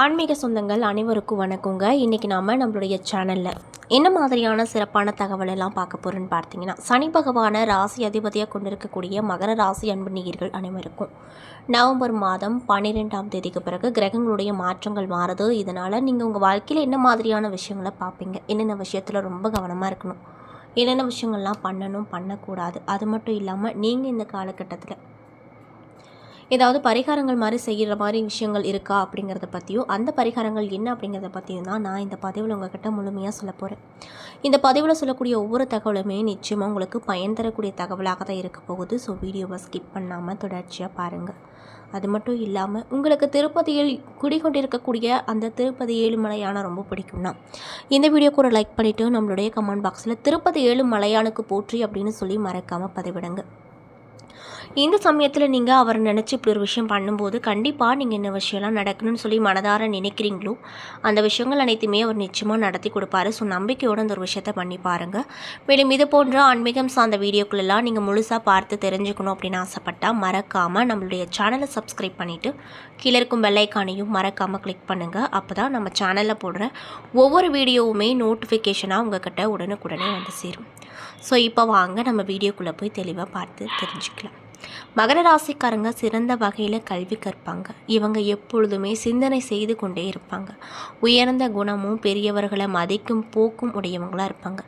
ஆன்மீக சொந்தங்கள் அனைவருக்கும் வணக்கங்க. இன்றைக்கி நாம் நம்மளுடைய சேனலில் என்ன மாதிரியான சிறப்பான தகவல் எல்லாம் பார்க்க போகிறோன்னு பார்த்தீங்கன்னா சனி பகவானை ராசி அதிபதியாக கொண்டிருக்கக்கூடிய மகர ராசி அன்பு நீர்கள் அனைவருக்கும். நவம்பர் மாதம் பன்னிரெண்டாம் தேதிக்கு பிறகு கிரகங்களுடைய மாற்றங்கள் மாறுது. இதனால் நீங்கள் உங்கள் வாழ்க்கையில் என்ன மாதிரியான விஷயங்களை பார்ப்பீங்க? என்னென்ன விஷயத்தில் ரொம்ப கவனமாக இருக்கணும்? என்னென்ன விஷயங்கள்லாம் பண்ணணும் பண்ணக்கூடாது? அது மட்டும் இல்லாமல் நீங்கள் இந்த காலகட்டத்தில் ஏதாவது பரிகாரங்கள் மாதிரி செய்கிற மாதிரி விஷயங்கள் இருக்கா அப்படிங்கிறத பற்றியும் அந்த பரிகாரங்கள் என்ன அப்படிங்கிறத பற்றியும் தான் நான் இந்த பதிவில் உங்ககிட்ட முழுமையாக சொல்ல போகிறேன் இந்த பதிவில் சொல்லக்கூடிய ஒவ்வொரு தகவலுமே நிச்சயமாக உங்களுக்கு பயன் தரக்கூடிய தகவலாக தான் இருக்க போகுது. ஸோ வீடியோவை ஸ்கிப் பண்ணாமல் தொடர்ச்சியாக பாருங்கள் அது மட்டும் இல்லாமல் உங்களுக்கு திருப்பதியில் குடிகொண்டிருக்கக்கூடிய அந்த திருப்பதி ஏழுமலையான ரொம்ப பிடிக்கும்னா இந்த வீடியோ கூட லைக் பண்ணிவிட்டு நம்மளுடைய கமெண்ட் பாக்ஸில் திருப்பதி ஏழு மலையானுக்கு போற்றி அப்படின்னு சொல்லி மறக்காமல் பதிவிடுங்க. இந்த சமயத்தில் நீங்கள் அவரை நினச்சி இப்படி ஒரு விஷயம் பண்ணும்போது கண்டிப்பாக நீங்கள் என்ன விஷயம்லாம் நடக்கணும்னு சொல்லி மனதார நினைக்கிறீங்களோ அந்த விஷயங்கள் அனைத்துமே அவர் நிச்சயமாக நடத்தி கொடுப்பாரு. ஸோ நம்பிக்கையோடு அந்த ஒரு விஷயத்தை பண்ணி பாருங்கள் மேலும் இது போன்ற ஆன்மீகம் சார்ந்த வீடியோக்களெல்லாம் நீங்கள் முழுசாக பார்த்து தெரிஞ்சுக்கணும் அப்படின்னு ஆசைப்பட்டால் மறக்காமல் நம்மளுடைய சேனலை சப்ஸ்கிரைப் பண்ணிவிட்டு கீழே இருக்கும் பெல்லைக்கானையும் மறக்காமல் கிளிக் பண்ணுங்கள் அப்போ தான் நம்ம சேனலில் போடுற ஒவ்வொரு வீடியோவுமே நோட்டிஃபிகேஷனாக உங்ககிட்ட உடனுக்குடனே வந்து சேரும். ஸோ இப்போ வாங்க நம்ம வீடியோக்குள்ளே போய் தெளிவாக பார்த்து தெரிஞ்சுக்கலாம். மகர ராசிக்காரங்க சிறந்த வகையில் கல்வி கற்பாங்க. இவங்க எப்பொழுதுமே சிந்தனை செய்து கொண்டே இருப்பாங்க. உயர்ந்த குணமும் பெரியவர்களை மதிக்கும் போக்கும் உடையவங்களாக இருப்பாங்க.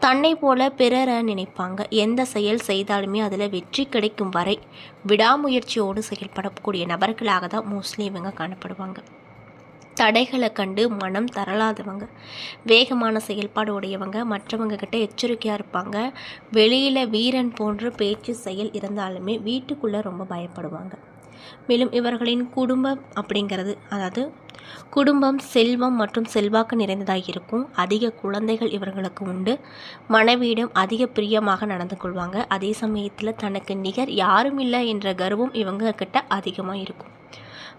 தன்னை போல பிறரை நினைப்பாங்க. எந்த செயல் செய்தாலுமே அதில் வெற்றி கிடைக்கும் வரை விடாமுயற்சியோடு செயல்படக்கூடிய நபர்களாக தான் மோஸ்ட்லி இவங்க காணப்படுவாங்க. தடைகளை கண்டு மனம் தரலாதவங்க வேகமான செயல்பாடு உடையவங்க. மற்றவங்க கிட்ட எச்சரிக்கையாக இருப்பாங்க. வெளியில் வீரன் போன்ற பேச்சு செயல் இருந்தாலுமே வீட்டுக்குள்ளே ரொம்ப பயப்படுவாங்க. மேலும் இவர்களின் குடும்பம் அப்படிங்கிறது அதாவது குடும்பம் செல்வம் மற்றும் செல்வாக்கு நிறைந்ததாக இருக்கும். அதிக குழந்தைகள் இவர்களுக்கு உண்டு. மனைவியிடம் அதிக பிரியமாக நடந்து கொள்வாங்க. அதே சமயத்தில் தனக்கு நிகர் யாரும் இல்லை என்ற கர்வம் இவங்க கிட்ட அதிகமாக இருக்கும்.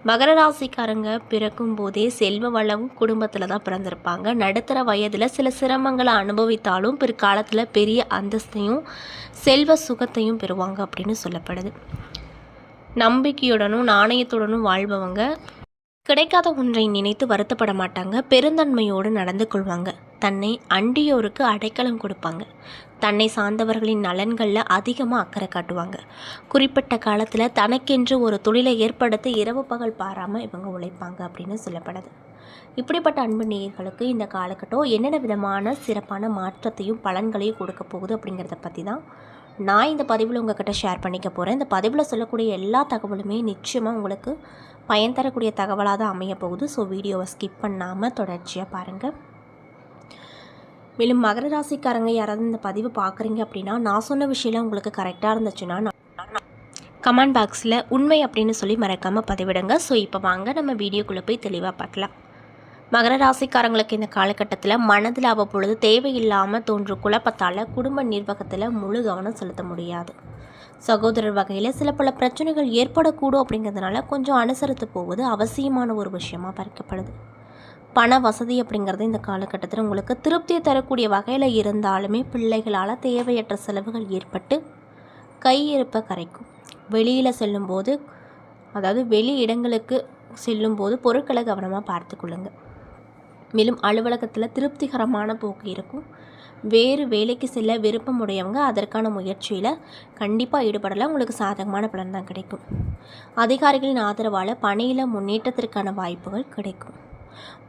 மகர ராசிக்காரங்க பிறக்கும் போதே செல்வ வளமும் குடும்பத்தில் தான் பிறந்திருப்பாங்க. நடுத்தர வயதில் சில சிரமங்களை அனுபவித்தாலும் பிற்காலத்தில் பெரிய அந்தஸ்தையும் செல்வ சுகத்தையும் பெறுவாங்க அப்படின்னு சொல்லப்படுது. நம்பிக்கையுடனும் நாணயத்துடனும் வாழ்பவங்க. கிடைக்காத ஒன்றை நினைத்து வருத்தப்பட மாட்டாங்க. பெருந்தன்மையோடு நடந்து கொள்வாங்க. தன்னை அண்டியோருக்கு அடைக்கலம் கொடுப்பாங்க. தன்னை சார்ந்தவர்களின் நலன்களில் அதிகமாக அக்கறை காட்டுவாங்க. குறிப்பிட்ட காலத்தில் தனக்கென்று ஒரு தொழிலை ஏற்படுத்தி இரவு பகல் பாராமல் இவங்க உழைப்பாங்க அப்படின்னு சொல்லப்படுது. இப்படிப்பட்ட அன்பு நேயர்களுக்கு இந்த காலகட்டம் என்னென்ன விதமான சிறப்பான மாற்றத்தையும் பலன்களையும் கொடுக்க போகுது அப்படிங்கிறத பற்றி தான் நான் இந்த பதிவில் உங்ககிட்ட ஷேர் பண்ணிக்க போகிறேன் இந்த பதிவில் சொல்லக்கூடிய எல்லா தகவலுமே நிச்சயமாக உங்களுக்கு பயன் தரக்கூடிய தகவலாக தான் அமைய போகுது. ஸோ வீடியோவை ஸ்கிப் பண்ணாமல் தொடர்ச்சியாக பாருங்கள் மேலும் மகர ராசிக்காரங்க யாராவது இந்த பதிவு பார்க்குறீங்க அப்படின்னா நான் சொன்ன விஷயம்லாம் உங்களுக்கு கரெக்டாக இருந்துச்சுன்னா கமெண்ட் பாக்ஸில் உண்மை அப்படின்னு சொல்லி மறக்காமல் பதிவிடுங்க. ஸோ இப்போ வாங்க நம்ம வீடியோக்குள்ளே போய் தெளிவாக பார்க்கலாம். மகர ராசிக்காரங்களுக்கு இந்த காலகட்டத்தில் மனதில் அவ்வப்பொழுது தேவையில்லாமல் தோன்றும் குழப்பத்தால் குடும்ப நிர்வாகத்தில் முழு கவனம் செலுத்த முடியாது. சகோதரர் வகையில் சில பல பிரச்சனைகள் ஏற்படக்கூடும் அப்படிங்கிறதுனால கொஞ்சம் அனுசரித்து போவது அவசியமான ஒரு விஷயமாக பார்க்கப்படுது. பண வசதி அப்படிங்கிறது இந்த காலகட்டத்தில் உங்களுக்கு திருப்தியை தரக்கூடிய வகையில் இருந்தாலுமே பிள்ளைகளால் தேவையற்ற செலவுகள் ஏற்பட்டு கையிருப்பை கரைக்கும். வெளியில் செல்லும்போது அதாவது வெளி இடங்களுக்கு செல்லும்போது பொருட்களை கவனமாக பார்த்து கொள்ளுங்கள் மேலும் அலுவலகத்தில் திருப்திகரமான போக்கு இருக்கும். வேறு வேலைக்கு செல்ல விருப்பம் உடையவங்க அதற்கான முயற்சியில் கண்டிப்பாக ஈடுபடலாம். உங்களுக்கு சாதகமான பலன் தான் கிடைக்கும். அதிகாரிகளின் ஆதரவால் பணியில் முன்னேற்றத்திற்கான வாய்ப்புகள் கிடைக்கும்.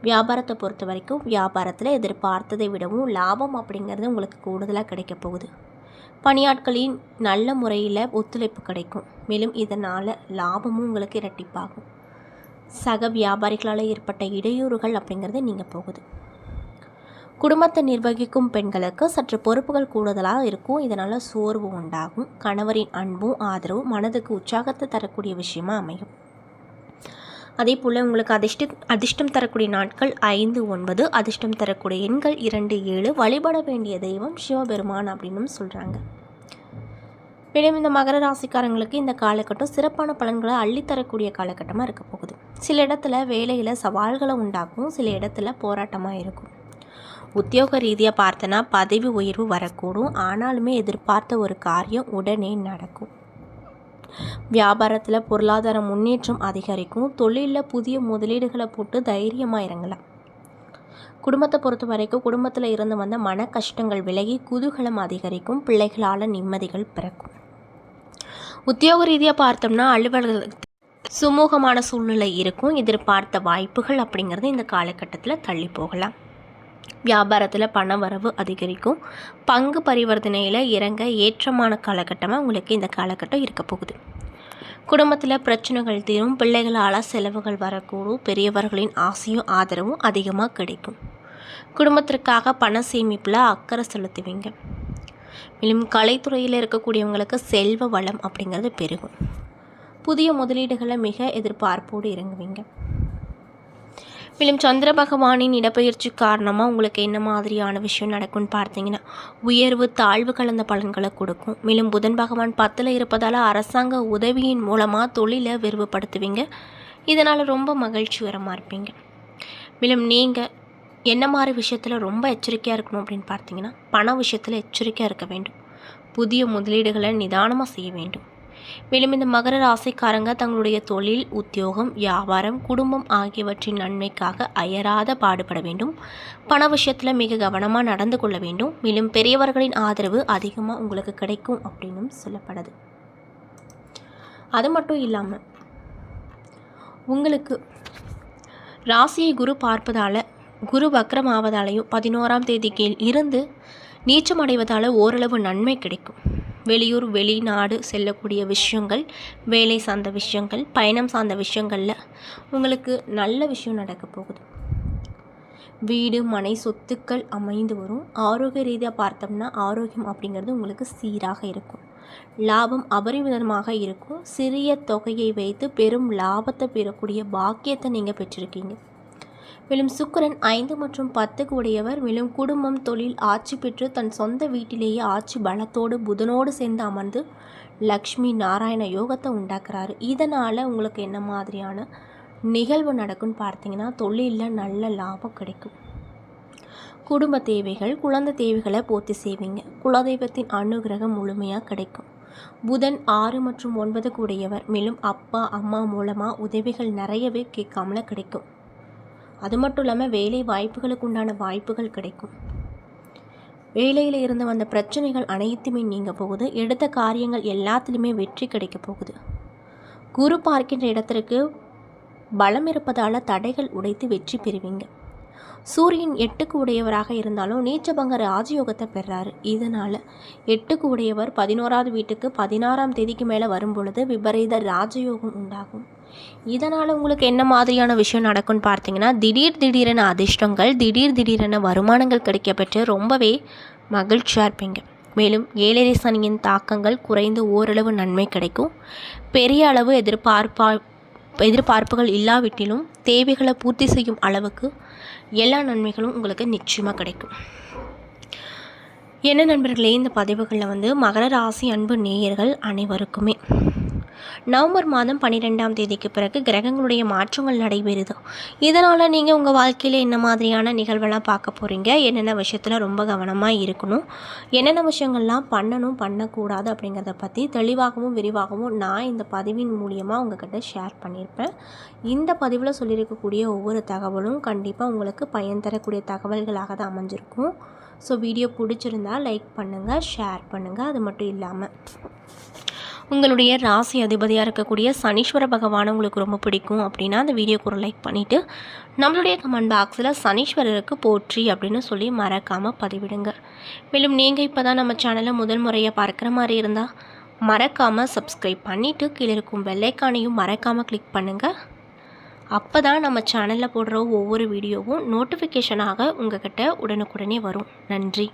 வியாபாரத்தை பொறுத்த வரைக்கும் வியாபாரத்தில் எதிர்பார்த்ததை விடவும் லாபம் அப்படிங்கிறது உங்களுக்கு கூடுதலாக கிடைக்க போகுது. பணியாட்களின் நல்ல முறையில் ஒத்துழைப்பு கிடைக்கும். மேலும் இதனால் லாபமும் உங்களுக்கு இரட்டிப்பாகும். சக வியாபாரிகளால் ஏற்பட்ட இடையூறுகள் அப்படிங்கிறது நீங்கள் போகுது. குடும்பத்தை நிர்வகிக்கும் பெண்களுக்கு சற்று பொறுப்புகள் கூடுதலாக இருக்கும். இதனால் சோர்வு உண்டாகும். கணவரின் அன்பும் ஆதரவும் மனதுக்கு உற்சாகத்தை தரக்கூடிய விஷயமாக அமையும். அதே போல் உங்களுக்கு அதிர்ஷ்ட அதிர்ஷ்டம் தரக்கூடிய நாட்கள் ஐந்து ஒன்பது அதிர்ஷ்டம் தரக்கூடிய எண்கள் இரண்டு ஏழு வழிபட வேண்டிய தெய்வம் சிவபெருமான் அப்படின்னு சொல்கிறாங்க மேலும் இந்த மகர ராசிக்காரங்களுக்கு இந்த காலகட்டம் சிறப்பான பலன்களை அள்ளித்தரக்கூடிய காலகட்டமாக இருக்க போகுது. சில இடத்துல வேலையில் சவால்களை உண்டாக்கும் சில இடத்துல போராட்டமாக இருக்கும். உத்தியோக ரீதியாக பார்த்தனா பதவி உயர்வு வரக்கூடும். ஆனாலுமே எதிர்பார்த்த ஒரு காரியம் உடனே நடக்கும். வியாபாரத்தில் பொருளாதார முன்னேற்றம் அதிகரிக்கும். தொழிலில் புதிய முதலீடுகளை போட்டு தைரியமாக இறங்கலாம். குடும்பத்தை பொறுத்த வரைக்கும் குடும்பத்தில் இருந்து வந்த மன கஷ்டங்கள் விலகி குதூகலம் அதிகரிக்கும். பிள்ளைகளால் நிம்மதிகள் பிறக்கும். உத்தியோக ரீதியாக பார்த்தோம்னா அலுவலக சுமூகமான சூழ்நிலை இருக்கும். எதிர்பார்த்த வாய்ப்புகள் அப்படிங்கிறது இந்த காலகட்டத்தில் தள்ளி போகலாம். வியாபாரத்தில் பண வரவு அதிகரிக்கும். பங்கு பரிவர்த்தனையில் இறங்க ஏற்றமான காலகட்டமாக உங்களுக்கு இந்த காலகட்டம் இருக்க போகுது. குடும்பத்தில் பிரச்சனைகள் தீரும் பிள்ளைகளால் செலவுகள் வரக்கூடும் பெரியவர்களின் ஆசையும் ஆதரவும் அதிகமாக கிடைக்கும். குடும்பத்திற்காக பண சேமிப்பில் அக்கறை செலுத்துவீங்க. மேலும் கலைத்துறையில் இருக்கக்கூடியவங்களுக்கு செல்வ வளம் அப்படிங்கிறது பெருகும். புதிய முதலீடுகளை மிக எதிர்பார்ப்போடு இறங்குவீங்க. மேலும் சந்திர பகவானின் இடப்பெயர்ச்சி காரணமாக உங்களுக்கு என்ன மாதிரியான விஷயம் நடக்கும்னு பார்த்தீங்கன்னா உயர்வு தாழ்வு கலந்த பலன்களை கொடுக்கும். மேலும் புதன் பகவான் பத்தில் இருப்பதால் அரசாங்க உதவியின் மூலமாக தொழிலை விரிவுபடுத்துவீங்க. இதனால் ரொம்ப மகிழ்ச்சிகரமாக இருப்பீங்க. மேலும் நீங்கள் என்ன மாதிரி விஷயத்தில் ரொம்ப எச்சரிக்கையாக இருக்கணும் அப்படின்னு பார்த்தீங்கன்னா பண விஷயத்தில் எச்சரிக்கையாக இருக்க வேண்டும். புதிய முதலீடுகளை நிதானமாக செய்ய வேண்டும். மேலும் இந்த மகர ராசிக்காரங்க தங்களுடைய தொழில் உத்தியோகம் வியாபாரம் குடும்பம் ஆகியவற்றின் நன்மைக்காக அயராத பாடுபட வேண்டும். பண விஷயத்தில் மிக கவனமாக நடந்து கொள்ள வேண்டும். மேலும் பெரியவர்களின் ஆதரவு அதிகமாக உங்களுக்கு கிடைக்கும் அப்படின்னும் சொல்லப்படுது. அது மட்டும் இல்லாமல் உங்களுக்கு ராசியை குரு பார்ப்பதால் குரு வக்ரம் ஆவதாலையும் பதினோராம் தேதிக்கு இருந்து நீச்சமடைவதால் ஓரளவு நன்மை கிடைக்கும். வெளியூர் வெளிநாடு செல்லக்கூடிய விஷயங்கள் வேலை சார்ந்த விஷயங்கள் பயணம் சார்ந்த விஷயங்களில் உங்களுக்கு நல்ல விஷயம் நடக்க போகுது. வீடு மனை சொத்துக்கள் அமைந்து வரும். ஆரோக்கிய ரீதியாக பார்த்தோம்னா ஆரோக்கியம் அப்படிங்கிறது உங்களுக்கு சீராக இருக்கும். லாபம் அபரிமிதமாக இருக்கும். சிறிய தொகையை வைத்து பெரும் லாபத்தை பெறக்கூடிய பாக்கியத்தை நீங்கள் பெற்றிருக்கீங்க. மேலும் சுக்கிரன் ஐந்து மற்றும் பத்துக்கு உடையவர். மேலும் குடும்பம் தொழில் ஆட்சி பெற்று தன் சொந்த வீட்டிலேயே ஆட்சி பலத்தோடு புதனோடு சேர்ந்து அமர்ந்து லக்ஷ்மி நாராயண யோகத்தை உண்டாக்குறாரு. இதனால் உங்களுக்கு என்ன மாதிரியான நிகழ்வு நடக்கும்னு பார்த்தீங்கன்னா தொழிலில் நல்ல லாபம் கிடைக்கும். குடும்ப தேவைகள் குழந்தை தேவைகளை பூர்த்தி செய்வீங்க. குலதெய்வத்தின் அனுகிரகம் முழுமையாக கிடைக்கும். புதன் ஆறு மற்றும் ஒன்பதுக்கு உடையவர். மேலும் அப்பா அம்மா மூலமாக உதவிகள் நிறையவே கேட்காமல கிடைக்கும். அது மட்டும் இல்லாமல் வேலை வாய்ப்புகளுக்கு உண்டான வாய்ப்புகள் கிடைக்கும். வேலையில் இருந்து வந்த பிரச்சனைகள் அனைத்துமே நீங்கள் போகுது. எடுத்த காரியங்கள் எல்லாத்துலேயுமே வெற்றி கிடைக்க போகுது. குரு பார்க்கின்ற இடத்திற்கு பலம் இருப்பதால் தடைகள் உடைத்து வெற்றி பெறுவீங்க. சூரியன் எட்டுக்கு உடையவராக இருந்தாலும் நீச்சபங்க ராஜயோகத்தை பெறாரு. இதனால் எட்டுக்கு உடையவர் பதினோராவது வீட்டுக்கு பதினாறாம் தேதிக்கு மேலே வரும் பொழுது விபரீத ராஜயோகம் உண்டாகும். இதனால் உங்களுக்கு என்ன மாதிரியான விஷயம் நடக்கும்னு பார்த்தீங்கன்னா திடீர் திடீரென அதிர்ஷ்டங்கள் திடீர் திடீரென வருமானங்கள் கிடைக்கப்பெற்று ரொம்பவே மகிழ்ச்சியாக இருப்பீங்க. மேலும் ஏழரை சனியின் தாக்கங்கள் குறைந்து ஓரளவு நன்மை கிடைக்கும். பெரிய அளவு எதிர்பார்ப்பா எதிர்பார்ப்புகள் இல்லாவிட்டிலும் தேவைகளை பூர்த்தி செய்யும் அளவுக்கு எல்லா நன்மைகளும் உங்களுக்கு நிச்சயமாக கிடைக்கும். என்ன நண்பர்களே இந்த பதிவுகளில் வந்து மகர ராசி அன்பு நேயர்கள் அனைவருக்குமே நவம்பர் மாதம் பன்னிரெண்டாம் தேதிக்கு பிறகு கிரகங்களுடைய மாற்றங்கள் நடைபெறுது. இதனால் நீங்கள் உங்கள் வாழ்க்கையில் என்ன மாதிரியான நிகழ்வெல்லாம் பார்க்க போகிறீங்க என்னென்ன விஷயத்தில் ரொம்ப கவனமாக இருக்கணும்? என்னென்ன விஷயங்கள்லாம் பண்ணணும் பண்ணக்கூடாது அப்படிங்கிறத பற்றி தெளிவாகவும் விரிவாகவும் நான் இந்த பதிவின் மூலியமாக உங்ககிட்ட ஷேர் பண்ணியிருப்பேன். இந்த பதிவில் சொல்லியிருக்கக்கூடிய ஒவ்வொரு தகவலும் கண்டிப்பாக உங்களுக்கு பயன் தரக்கூடிய தகவல்களாக தான் அமைஞ்சிருக்கும். ஸோ வீடியோ பிடிச்சிருந்தா லைக் பண்ணுங்கள் ஷேர் பண்ணுங்கள் அது மட்டும் இல்லாமல் உங்களுடைய ராசி அதிபதியாக இருக்கக்கூடிய சனீஸ்வர பகவான் உங்களுக்கு ரொம்ப பிடிக்கும் அப்படின்னா அந்த வீடியோக்கு ஒரு லைக் பண்ணிவிட்டு நம்மளுடைய கமெண்ட் பாக்ஸில் சனீஸ்வரருக்கு போற்றி அப்படின்னு சொல்லி மறக்காமல் பதிவிடுங்க. மேலும் நீங்கள் இப்போ தான் நம்ம சேனலை முதல் முறையாக பார்க்குற மாதிரி இருந்தால் மறக்காமல் சப்ஸ்கிரைப் பண்ணிவிட்டு கீழே இருக்கும் வெள்ளைக்கானையும் மறக்காமல் கிளிக் பண்ணுங்கள் அப்போ தான் நம்ம சேனலில் போடுற ஒவ்வொரு வீடியோவும் நோட்டிஃபிகேஷனாக உங்கள்கிட்ட உடனுக்குடனே வரும். நன்றி.